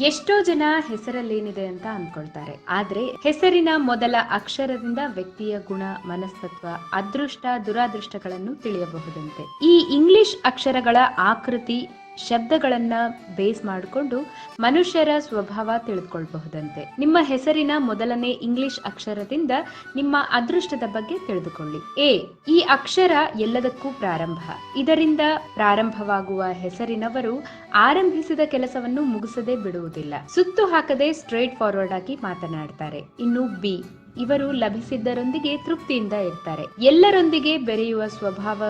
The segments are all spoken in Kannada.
ಎಷ್ಟೋ ಜನ ಹೆಸರಲ್ಲೇನಿದೆ ಅಂತ ಅಂದ್ಕೊಳ್ತಾರೆ ಆದ್ರೆ ಹೆಸರಿನ ಮೊದಲ ಅಕ್ಷರದಿಂದ ವ್ಯಕ್ತಿಯ ಗುಣ, ಮನಸ್ತತ್ವ, ಅದೃಷ್ಟ, ದುರಾದೃಷ್ಟಗಳನ್ನು ತಿಳಿಯಬಹುದಂತೆ. ಈ ಇಂಗ್ಲಿಷ್ ಅಕ್ಷರಗಳ ಆಕೃತಿ ಶಬ್ದಗಳನ್ನ ಬೇಸ್ ಮಾಡಿಕೊಂಡು ಮನುಷ್ಯರ ಸ್ವಭಾವ ತಿಳಿದುಕೊಳ್ಬಹುದಂತೆ ನಿಮ್ಮ ಹೆಸರಿನ ಮೊದಲನೇ ಇಂಗ್ಲಿಷ್ ಅಕ್ಷರದಿಂದ ನಿಮ್ಮ ಅದೃಷ್ಟದ ಬಗ್ಗೆ ತಿಳಿದುಕೊಳ್ಳಿ. ಎ, ಈ ಅಕ್ಷರ ಎಲ್ಲದಕ್ಕೂ ಪ್ರಾರಂಭ. ಇದರಿಂದ ಪ್ರಾರಂಭವಾಗುವ ಹೆಸರಿನವರು ಆರಂಭಿಸಿದ ಕೆಲಸವನ್ನು ಮುಗಿಸದೆ ಬಿಡುವುದಿಲ್ಲ. ಸುತ್ತು ಹಾಕದೆ ಸ್ಟ್ರೇಟ್ ಫಾರ್ವರ್ಡ್ ಆಗಿ ಮಾತನಾಡ್ತಾರೆ. ಇನ್ನು ಬಿ, ಇವರು ಲಭಿಸಿದ್ದರೊಂದಿಗೆ ತೃಪ್ತಿಯಿಂದ ಇರ್ತಾರೆ. ಎಲ್ಲರೊಂದಿಗೆ ಬೆರೆಯುವ ಸ್ವಭಾವ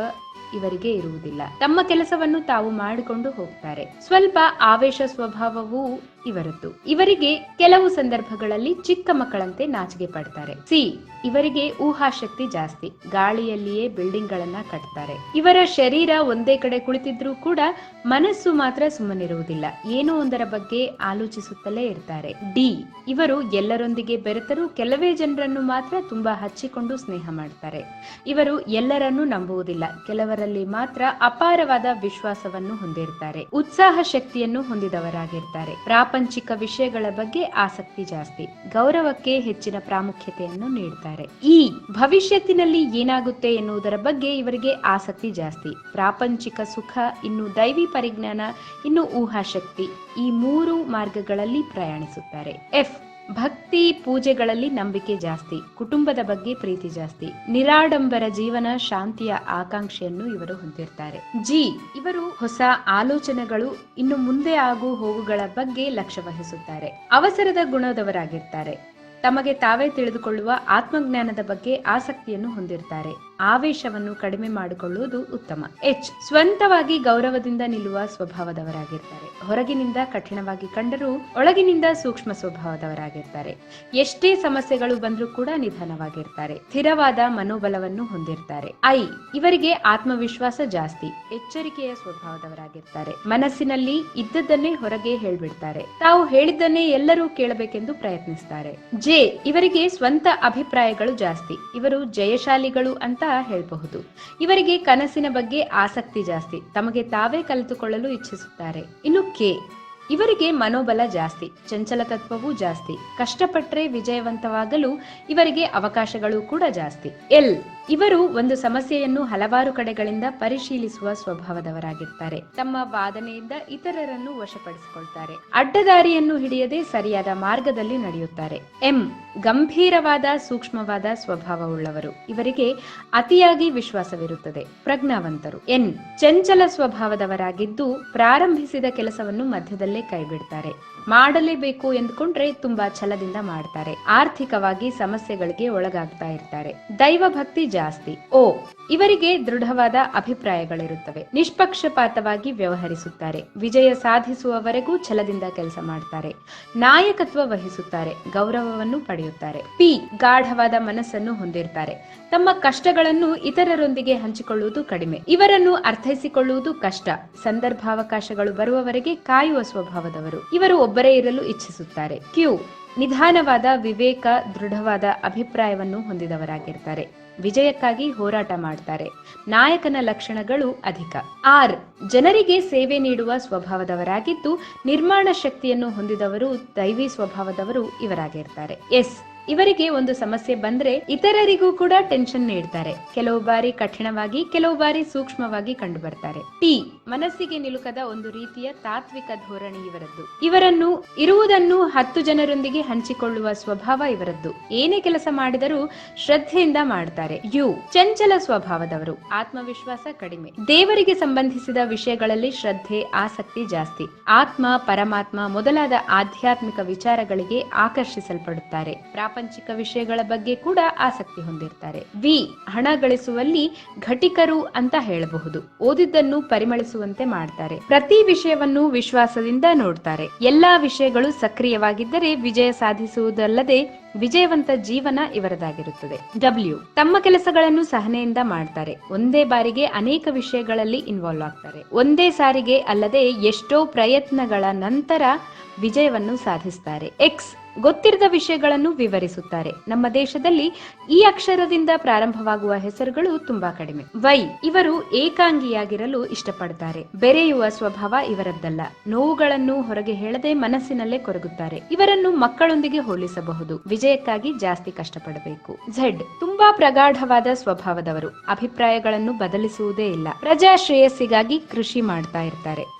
ಇವರಿಗೆ ಇರುವುದಿಲ್ಲ. ತಮ್ಮ ಕೆಲಸವನ್ನು ತಾವು ಮಾಡಿಕೊಂಡು ಹೋಗ್ತಾರೆ. ಸ್ವಲ್ಪ ಆವೇಶ ಸ್ವಭಾವವೂ ಇವರದ್ದು. ಇವರಿಗೆ ಕೆಲವು ಸಂದರ್ಭಗಳಲ್ಲಿ ಚಿಕ್ಕ ಮಕ್ಕಳಂತೆ ನಾಚಿಗೆ ಪಡ್ತಾರೆ. ಸಿ, ಇವರಿಗೆ ಊಹಾಶಕ್ತಿ ಜಾಸ್ತಿ. ಗಾಳಿಯಲ್ಲಿಯೇ ಬಿಲ್ಡಿಂಗ್ ಗಳನ್ನ ಕಟ್ತಾರೆ. ಇವರ ಶರೀರ ಒಂದೇ ಕಡೆ ಕುಳಿತಿದ್ರೂ ಕೂಡ ಮನಸ್ಸು ಮಾತ್ರ ಸುಮ್ಮನಿರುವುದಿಲ್ಲ. ಏನೋ ಒಂದರ ಬಗ್ಗೆ ಆಲೋಚಿಸುತ್ತಲೇ ಇರ್ತಾರೆ. ಡಿ, ಇವರು ಎಲ್ಲರೊಂದಿಗೆ ಬೆರೆತರೂ ಕೆಲವೇ ಜನರನ್ನು ಮಾತ್ರ ತುಂಬಾ ಹಚ್ಚಿಕೊಂಡು ಸ್ನೇಹ ಮಾಡ್ತಾರೆ. ಇವರು ಎಲ್ಲರನ್ನೂ ನಂಬುವುದಿಲ್ಲ. ಕೆಲವರಲ್ಲಿ ಮಾತ್ರ ಅಪಾರವಾದ ವಿಶ್ವಾಸವನ್ನು ಹೊಂದಿರ್ತಾರೆ. ಉತ್ಸಾಹ ಶಕ್ತಿಯನ್ನು ಹೊಂದಿದವರಾಗಿರ್ತಾರೆ. ಪ್ರಾಪಂಚಿಕ ವಿಷಯಗಳ ಬಗ್ಗೆ ಆಸಕ್ತಿ ಜಾಸ್ತಿ. ಗೌರವಕ್ಕೆ ಹೆಚ್ಚಿನ ಪ್ರಾಮುಖ್ಯತೆಯನ್ನು ನೀಡುತ್ತಾರೆ ಈ ಭವಿಷ್ಯತ್ತಿನಲ್ಲಿ ಏನಾಗುತ್ತೆ ಎನ್ನುವುದರ ಬಗ್ಗೆ ಇವರಿಗೆ ಆಸಕ್ತಿ ಜಾಸ್ತಿ. ಪ್ರಾಪಂಚಿಕ ಸುಖ, ಇನ್ನು ದೈವಿ ಪರಿಜ್ಞಾನ, ಇನ್ನು ಊಹಾಶಕ್ತಿ ಈ ಮೂರು ಮಾರ್ಗಗಳಲ್ಲಿ ಪ್ರಯಾಣಿಸುತ್ತಾರೆ. ಎಫ್. ಭಕ್ತಿ ಪೂಜೆಗಳಲ್ಲಿ ನಂಬಿಕೆ ಜಾಸ್ತಿ, ಕುಟುಂಬದ ಬಗ್ಗೆ ಪ್ರೀತಿ ಜಾಸ್ತಿ. ನಿರಾಡಂಬರ ಜೀವನ ಶಾಂತಿಯ ಆಕಾಂಕ್ಷೆಯನ್ನು ಇವರು ಹೊಂದಿರ್ತಾರೆ. ಜಿ, ಇವರು ಹೊಸ ಆಲೋಚನೆಗಳು ಇನ್ನು ಮುಂದೆ ಆಗು ಹೋಗುಗಳ ಬಗ್ಗೆ ಲಕ್ಷ್ಯ ವಹಿಸುತ್ತಾರೆ. ಅವಸರದ ಗುಣದವರಾಗಿರ್ತಾರೆ. ತಮಗೆ ತಾವೇ ತಿಳಿದುಕೊಳ್ಳುವ ಆತ್ಮಜ್ಞಾನದ ಬಗ್ಗೆ ಆಸಕ್ತಿಯನ್ನು ಹೊಂದಿರ್ತಾರೆ. ಆವೇಶವನ್ನು ಕಡಿಮೆ ಮಾಡಿಕೊಳ್ಳುವುದು ಉತ್ತಮ. ಎಚ್. ಸ್ವಂತವಾಗಿ ಗೌರವದಿಂದ ನಿಲ್ಲುವ ಸ್ವಭಾವದವರಾಗಿರ್ತಾರೆ. ಹೊರಗಿನಿಂದ ಕಠಿಣವಾಗಿ ಕಂಡರೂ ಒಳಗಿನಿಂದ ಸೂಕ್ಷ್ಮ ಸ್ವಭಾವದವರಾಗಿರ್ತಾರೆ. ಎಷ್ಟೇ ಸಮಸ್ಯೆಗಳು ಬಂದರೂ ಕೂಡ ನಿಧಾನವಾಗಿರ್ತಾರೆ. ಸ್ಥಿರವಾದ ಮನೋಬಲವನ್ನು ಹೊಂದಿರ್ತಾರೆ. ಐ. ಇವರಿಗೆ ಆತ್ಮವಿಶ್ವಾಸ ಜಾಸ್ತಿ. ಎಚ್ಚರಿಕೆಯ ಸ್ವಭಾವದವರಾಗಿರ್ತಾರೆ. ಮನಸ್ಸಿನಲ್ಲಿ ಇದ್ದದ್ದನ್ನೇ ಹೊರಗೆ ಹೇಳ್ಬಿಡ್ತಾರೆ. ತಾವು ಹೇಳಿದ್ದನ್ನೇ ಎಲ್ಲರೂ ಕೇಳಬೇಕೆಂದು ಪ್ರಯತ್ನಿಸ್ತಾರೆ. ಜೆ. ಇವರಿಗೆ ಸ್ವಂತ ಅಭಿಪ್ರಾಯಗಳು ಜಾಸ್ತಿ. ಇವರು ಜಯಶಾಲಿಗಳು ಅಂತ ಹೇಳಬಹುದು. ಇವರಿಗೆ ಕನಸಿನ ಬಗ್ಗೆ ಆಸಕ್ತಿ ಜಾಸ್ತಿ. ತಮಗೆ ತಾವೇ ಕಲಿತುಕೊಳ್ಳಲು ಇಚ್ಛಿಸುತ್ತಾರೆ. ಇನ್ನು ಕೆ. ಇವರಿಗೆ ಮನೋಬಲ ಜಾಸ್ತಿ, ಚಂಚಲ ತತ್ವವೂ ಜಾಸ್ತಿ. ಕಷ್ಟಪಟ್ಟರೆ ವಿಜಯವಂತವಾಗಲು ಇವರಿಗೆ ಅವಕಾಶಗಳು ಕೂಡ ಜಾಸ್ತಿ. ಎಲ್. ಇವರು ಒಂದು ಸಮಸ್ಯೆಯನ್ನು ಹಲವಾರು ಕಡೆಗಳಿಂದ ಪರಿಶೀಲಿಸುವ ಸ್ವಭಾವದವರಾಗಿರ್ತಾರೆ. ತಮ್ಮ ವಾದನೆಯಿಂದ ಇತರರನ್ನು ವಶಪಡಿಸಿಕೊಳ್ತಾರೆ. ಅಡ್ಡದಾರಿಯನ್ನು ಹಿಡಿಯದೆ ಸರಿಯಾದ ಮಾರ್ಗದಲ್ಲಿ ನಡೆಯುತ್ತಾರೆ. ಎಂ. ಗಂಭೀರವಾದ, ಸೂಕ್ಷ್ಮವಾದ ಸ್ವಭಾವವುಳ್ಳವರು ಇವರಿಗೆ ಅತಿಯಾಗಿ ವಿಶ್ವಾಸವಿರುತ್ತದೆ. ಪ್ರಜ್ಞಾವಂತರು. ಎನ್. ಚಂಚಲ ಸ್ವಭಾವದವರಾಗಿದ್ದು ಪ್ರಾರಂಭಿಸಿದ ಕೆಲಸವನ್ನು ಮಧ್ಯದಲ್ಲೇ ಕೈಬಿಡ್ತಾರೆ. ಮಾಡಲೇಬೇಕು ಎಂದುಕೊಂಡ್ರೆ ತುಂಬಾ ಛಲದಿಂದ ಮಾಡ್ತಾರೆ. ಆರ್ಥಿಕವಾಗಿ ಸಮಸ್ಯೆಗಳಿಗೆ ಒಳಗಾಗ್ತಾ ಇರ್ತಾರೆ. ದೈವ ಭಕ್ತಿ ಜಾಸ್ತಿ. ಓ, ಇವರಿಗೆ ದೃಢವಾದ ಅಭಿಪ್ರಾಯಗಳಿರುತ್ತವೆ. ನಿಷ್ಪಕ್ಷಪಾತವಾಗಿ ವ್ಯವಹರಿಸುತ್ತಾರೆ. ವಿಜಯ ಸಾಧಿಸುವವರೆಗೂ ಛಲದಿಂದ ಕೆಲಸ ಮಾಡ್ತಾರೆ. ನಾಯಕತ್ವ ವಹಿಸುತ್ತಾರೆ. ಗೌರವವನ್ನು ಪಡೆಯುತ್ತಾರೆ. ಪಿ, ಗಾಢವಾದ ಮನಸ್ಸನ್ನು ಹೊಂದಿರ್ತಾರೆ. ತಮ್ಮ ಕಷ್ಟಗಳನ್ನು ಇತರರೊಂದಿಗೆ ಹಂಚಿಕೊಳ್ಳುವುದು ಕಡಿಮೆ. ಇವರನ್ನು ಅರ್ಥೈಸಿಕೊಳ್ಳುವುದು ಕಷ್ಟ. ಸಂದರ್ಭಾವಕಾಶಗಳು ಬರುವವರೆಗೆ ಕಾಯುವ ಸ್ವಭಾವದವರು. ಇವರು ಒಬ್ಬರೇ ಇರಲು ಇಚ್ಛಿಸುತ್ತಾರೆ. ಕ್ಯೂ, ನಿಧಾನವಾದ ವಿವೇಕ, ದೃಢವಾದ ಅಭಿಪ್ರಾಯವನ್ನು ಹೊಂದಿದವರಾಗಿರ್ತಾರೆ. ವಿಜಯಕ್ಕಾಗಿ ಹೋರಾಟ ಮಾಡ್ತಾರೆ. ನಾಯಕನ ಲಕ್ಷಣಗಳು ಅಧಿಕ. ಆರ್, ಜನರಿಗೆ ಸೇವೆ ನೀಡುವ ಸ್ವಭಾವದವರಾಗಿದ್ದು, ನಿರ್ಮಾಣ ಶಕ್ತಿಯನ್ನು ಹೊಂದಿದವರು, ದೈವಿ ಸ್ವಭಾವದವರು ಇವರಾಗಿರ್ತಾರೆ. ಎಸ್, ಇವರಿಗೆ ಒಂದು ಸಮಸ್ಯೆ ಬಂದ್ರೆ ಇತರರಿಗೂ ಕೂಡ ಟೆನ್ಷನ್ ನೀಡ್ತಾರೆ. ಕೆಲವು ಬಾರಿ ಕಠಿಣವಾಗಿ, ಕೆಲವು ಬಾರಿ ಸೂಕ್ಷ್ಮವಾಗಿ ಕಂಡು ಬರ್ತಾರೆ ಟಿ ಮನಸ್ಸಿಗೆ ನಿಲುಕದ ಒಂದು ರೀತಿಯ ತಾತ್ವಿಕ ಧೋರಣೆ ಇವರದ್ದು. ಇವರನ್ನು ಇರುವುದನ್ನು ಹತ್ತು ಜನರೊಂದಿಗೆ ಹಂಚಿಕೊಳ್ಳುವ ಸ್ವಭಾವ ಇವರದ್ದು. ಏನೇ ಕೆಲಸ ಮಾಡಿದರೂ ಶ್ರದ್ಧೆಯಿಂದ ಮಾಡ್ತಾರೆ. ಯು, ಚಂಚಲ ಸ್ವಭಾವದವರು. ಆತ್ಮವಿಶ್ವಾಸ ಕಡಿಮೆ. ದೇವರಿಗೆ ಸಂಬಂಧಿಸಿದ ವಿಷಯಗಳಲ್ಲಿ ಶ್ರದ್ಧೆ, ಆಸಕ್ತಿ ಜಾಸ್ತಿ. ಆತ್ಮ, ಪರಮಾತ್ಮ ಮೊದಲಾದ ಆಧ್ಯಾತ್ಮಿಕ ವಿಚಾರಗಳಿಗೆ ಆಕರ್ಷಿಸಲ್ಪಡುತ್ತಾರೆ. ಪ್ರಾಪಂಚಿಕ ವಿಷಯಗಳ ಬಗ್ಗೆ ಕೂಡ ಆಸಕ್ತಿ ಹೊಂದಿರ್ತಾರೆ. ವಿ, ಹಣ ಗಳಿಸುವಲ್ಲಿ ಘಟಿಕರು ಅಂತ ಹೇಳಬಹುದು. ಓದಿದ್ದನ್ನು ಪರಿಮಳಿಸುವಂತೆ ಮಾಡ್ತಾರೆ. ಪ್ರತಿ ವಿಷಯವನ್ನು ವಿಶ್ವಾಸದಿಂದ ನೋಡ್ತಾರೆ. ಎಲ್ಲಾ ವಿಷಯಗಳು ಸಕ್ರಿಯವಾಗಿದ್ದರೆ ವಿಜಯ ಸಾಧಿಸುವುದಲ್ಲದೆ ವಿಜಯವಂತ ಜೀವನ ಇವರದಾಗಿರುತ್ತದೆ. ಡಬ್ಲ್ಯೂ ತಮ್ಮ ಕೆಲಸಗಳನ್ನು ಸಹನೆಯಿಂದ ಮಾಡ್ತಾರೆ. ಒಂದೇ ಬಾರಿಗೆ ಅನೇಕ ವಿಷಯಗಳಲ್ಲಿ ಇನ್ವಾಲ್ವ್ ಆಗ್ತಾರೆ. ಒಂದೇ ಸಾರಿಗೆ ಅಲ್ಲದೆ ಎಷ್ಟೋ ಪ್ರಯತ್ನಗಳ ನಂತರ ವಿಜಯವನ್ನು ಸಾಧಿಸ್ತಾರೆ. ಎಕ್ಸ್ ಗೊತ್ತಿರದ ವಿಷಯಗಳನ್ನು ವಿವರಿಸುತ್ತಾರೆ. ನಮ್ಮ ದೇಶದಲ್ಲಿ ಈ ಅಕ್ಷರದಿಂದ ಪ್ರಾರಂಭವಾಗುವ ಹೆಸರುಗಳು ತುಂಬಾ ಕಡಿಮೆ. ವೈ ಇವರು ಏಕಾಂಗಿಯಾಗಿರಲು ಇಷ್ಟಪಡ್ತಾರೆ ಬೆರೆಯುವ ಸ್ವಭಾವ ಇವರದ್ದಲ್ಲ. ನೋವುಗಳನ್ನು ಹೊರಗೆ ಹೇಳದೆ ಮನಸ್ಸಿನಲ್ಲೇ ಕೊರಗುತ್ತಾರೆ. ಇವರನ್ನು ಮಕ್ಕಳೊಂದಿಗೆ ಹೋಲಿಸಬಹುದು. ವಿಜಯಕ್ಕಾಗಿ ಜಾಸ್ತಿ ಕಷ್ಟಪಡಬೇಕು. ಝೆಡ್ ತುಂಬಾ ಪ್ರಗಾಢವಾದ ಸ್ವಭಾವದವರು. ಅಭಿಪ್ರಾಯಗಳನ್ನು ಬದಲಿಸುವುದೇ ಇಲ್ಲ. ಪ್ರಜಾ ಶ್ರೇಯಸ್ಸಿಗಾಗಿ ಕೃಷಿ ಮಾಡ್ತಾ ಇರ್ತಾರೆ.